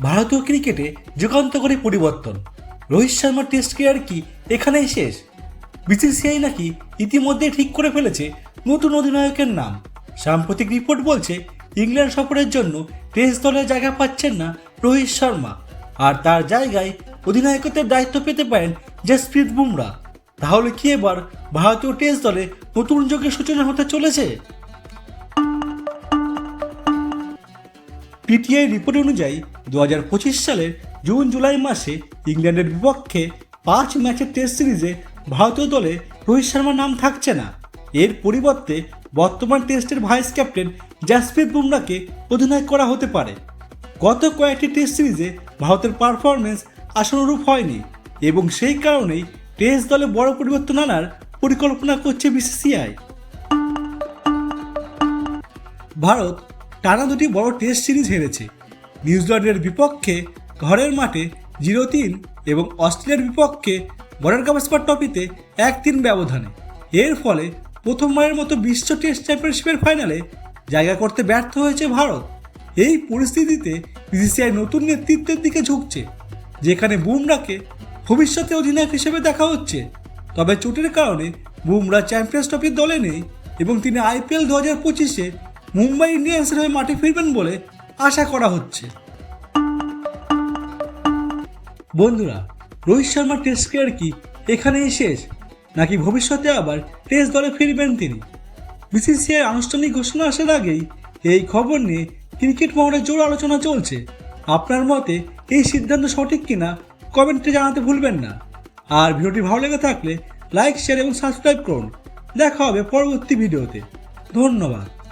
ভারতীয় ক্রিকেটে যুগান্তকারী পরিবর্তন। রোহিত শর্মার টেস্ট কেয়ার কি এখানেই শেষ? বিসিসিআই নাকি ইতিমধ্যে ঠিক করে ফেলেছে নতুন অধিনায়কের নাম। সাম্প্রতিক রিপোর্ট বলছে, ইংল্যান্ড সফরের জন্য টেস্ট দলে জায়গা পাচ্ছেন না রোহিত শর্মা। আর তার জায়গায় অধিনায়কত্বের দায়িত্ব পেতে পারেন জসপ্রীত বুমরা। তাহলে কি এবার ভারতীয় টেস্ট দলে নতুন যুগের সূচনা হতে চলেছে? পিটিআই রিপোর্ট অনুযায়ী দু হাজার পঁচিশ সালের জুন জুলাই মাসে ইংল্যান্ডের বিপক্ষে পাঁচ ম্যাচের টেস্ট সিরিজে ভারতীয় দলে রোহিত শর্মার নাম থাকছে না। এর পরিবর্তে বর্তমান টেস্টের ভাইস ক্যাপ্টেন জাসপ্রীত বুমরাকে অধিনায়ক করা হতে পারে। গত কয়েকটি টেস্ট সিরিজে ভারতের পারফরমেন্স আশানুরূপ হয়নি এবং সেই কারণেই টেস্ট দলে বড় পরিবর্তন আনার পরিকল্পনা করছে বিসিসিআই। ভারত টানা দুটি বড় টেস্ট সিরিজ হেরেছে। নিউজিল্যান্ডের বিপক্ষে ঘরের মাঠে জিরো তিন এবং অস্ট্রেলিয়ার বিপক্ষে বর্ডার গাভাস্কর ট্রফিতে এক তিন ব্যবধানে। এর ফলে প্রথমবারের মতো বিশ্ব টেস্ট চ্যাম্পিয়নশিপের ফাইনালে জায়গা করতে ব্যর্থ হয়েছে ভারত। এই পরিস্থিতিতে বিসিসিআই নতুন নেতৃত্বের দিকে ঝুঁকছে, যেখানে বুমরাকে ভবিষ্যতে অধিনায়ক হিসেবে দেখা হচ্ছে। তবে চোটের কারণে বুমরা চ্যাম্পিয়ন্স ট্রফির দলে নেই এবং তিনি আইপিএল দু হাজার পঁচিশে মুম্বাই ইন্ডিয়ান্সের হয়ে মাঠে ফিরবেন বলে আশা করা হচ্ছে। বন্ধুরা, রোহিত শর্মার টেস্ট কেয়ার কি এখানেই শেষ? নাকি ভবিষ্যতে আবার টেস্ট দলে ফিরবেন তিনি? বিসিসিআই আনুষ্ঠানিক ঘোষণা আসার আগেই এই খবর নিয়ে ক্রিকেট মহলে জোর আলোচনা চলছে। আপনার মতে এই সিদ্ধান্ত সঠিক কিনা কমেন্টে জানাতে ভুলবেন না। আর ভিডিওটি ভালো লেগে থাকলে লাইক শেয়ার এবং সাবস্ক্রাইব করুন। দেখা হবে পরবর্তী ভিডিওতে। ধন্যবাদ।